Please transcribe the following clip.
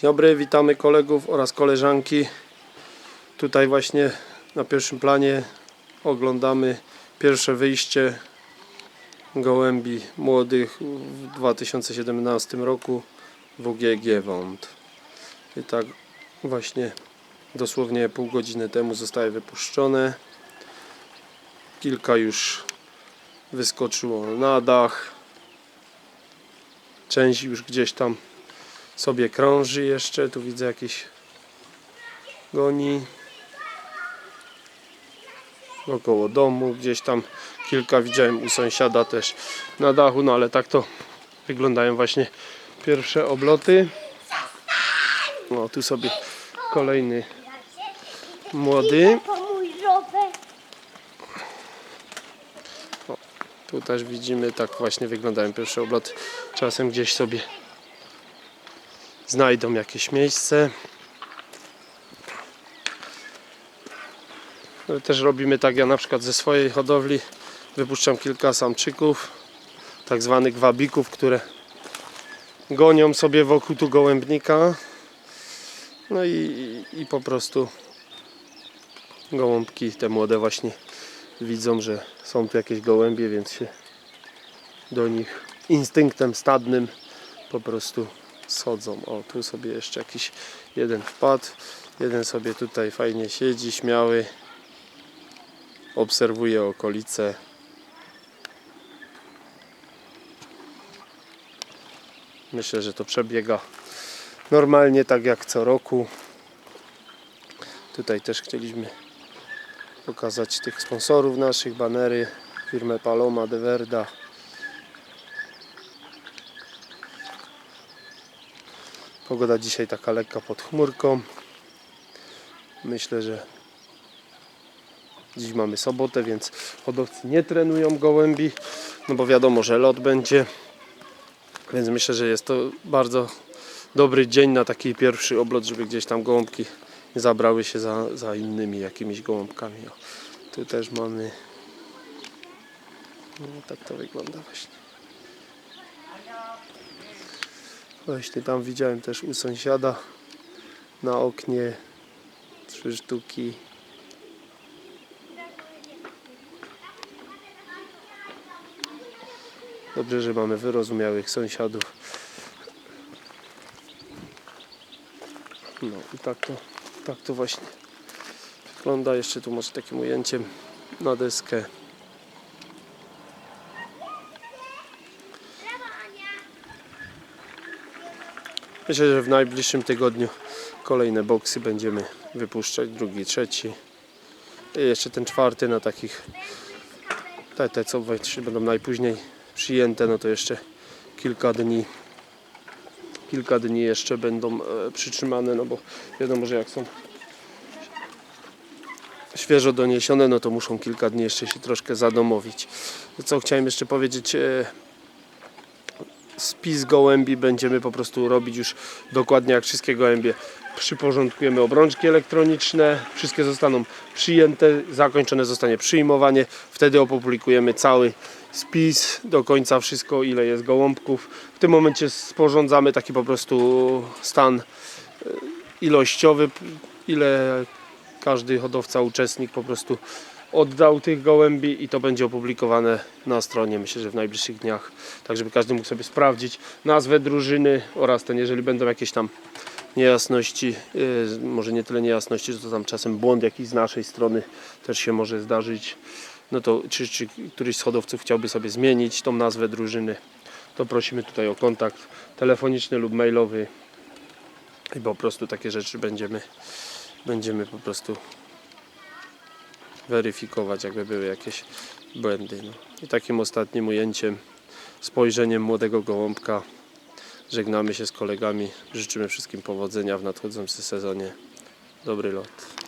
Dzień dobry, witamy kolegów oraz koleżanki. Tutaj właśnie na pierwszym planie oglądamy pierwsze wyjście gołębi młodych w 2017 roku WGG Wąt. I tak właśnie dosłownie pół godziny temu zostały wypuszczone. Kilka już wyskoczyło na dach. Część już gdzieś tam sobie krąży jeszcze. Tu widzę jakieś goni. Około domu gdzieś tam kilka widziałem u sąsiada też na dachu, no ale tak to wyglądają właśnie pierwsze obloty. No tu sobie kolejny młody. Tu też widzimy, tak właśnie wyglądają pierwsze obloty. Czasem gdzieś sobie znajdą jakieś miejsce. Ale Też robimy tak, ja na przykład ze swojej hodowli wypuszczam kilka samczyków, tak zwanych wabików, które gonią sobie wokół tu gołębnika. No i, i, i po prostu gołąbki, te młode właśnie widzą, że są tu jakieś gołębie, więc się do nich instynktem stadnym po prostu schodzą. O, tu sobie jeszcze jakiś jeden wpadł. Jeden sobie tutaj fajnie siedzi, śmiały. Obserwuje okolice. Myślę, że to przebiega normalnie, tak jak co roku. Tutaj też chcieliśmy pokazać tych sponsorów naszych, banery, firmę Paloma de Verda. Pogoda dzisiaj taka lekka pod chmurką. Myślę, że dziś mamy sobotę, więc hodowcy nie trenują gołębi, no bo wiadomo, że lot będzie. Więc myślę, że jest to bardzo dobry dzień na taki pierwszy oblot, żeby gdzieś tam gołąbki zabrały się za, za innymi jakimiś gołąbkami. O, tu też mamy. No, tak to wygląda właśnie. Właśnie tam widziałem też u sąsiada na oknie trzy sztuki. Dobrze, że mamy wyrozumiałych sąsiadów. No i tak to, tak to właśnie wygląda. Jeszcze tu może takim ujęciem na deskę. Myślę, że w najbliższym tygodniu kolejne boksy będziemy wypuszczać, drugi, trzeci. I jeszcze ten czwarty na takich te, te co będą najpóźniej przyjęte, no to jeszcze kilka dni kilka dni jeszcze będą e, przytrzymane, no bo wiadomo, że jak są świeżo doniesione, no to muszą kilka dni jeszcze się troszkę zadomowić. Co chciałem jeszcze powiedzieć, e, spis gołębi będziemy po prostu robić już dokładnie jak wszystkie gołębie. Przyporządkujemy obrączki elektroniczne, wszystkie zostaną przyjęte, zakończone zostanie przyjmowanie, wtedy opublikujemy cały spis, do końca wszystko ile jest gołąbków. W tym momencie sporządzamy taki po prostu stan e, ilościowy, ile każdy hodowca, uczestnik po prostu oddał tych gołębi i to będzie opublikowane na stronie, myślę, że w najbliższych dniach, tak żeby każdy mógł sobie sprawdzić nazwę drużyny oraz ten, jeżeli będą jakieś tam niejasności, yy, może nie tyle niejasności, że to tam czasem błąd jakiś z naszej strony też się może zdarzyć, no to czy, czy któryś z hodowców chciałby sobie zmienić tą nazwę drużyny, to prosimy tutaj o kontakt telefoniczny lub mailowy i po prostu takie rzeczy będziemy, będziemy po prostu weryfikować, jakby były jakieś błędy. No. I takim ostatnim ujęciem, spojrzeniem młodego gołąbka żegnamy się z kolegami. Życzymy wszystkim powodzenia w nadchodzącym sezonie. Dobry lot.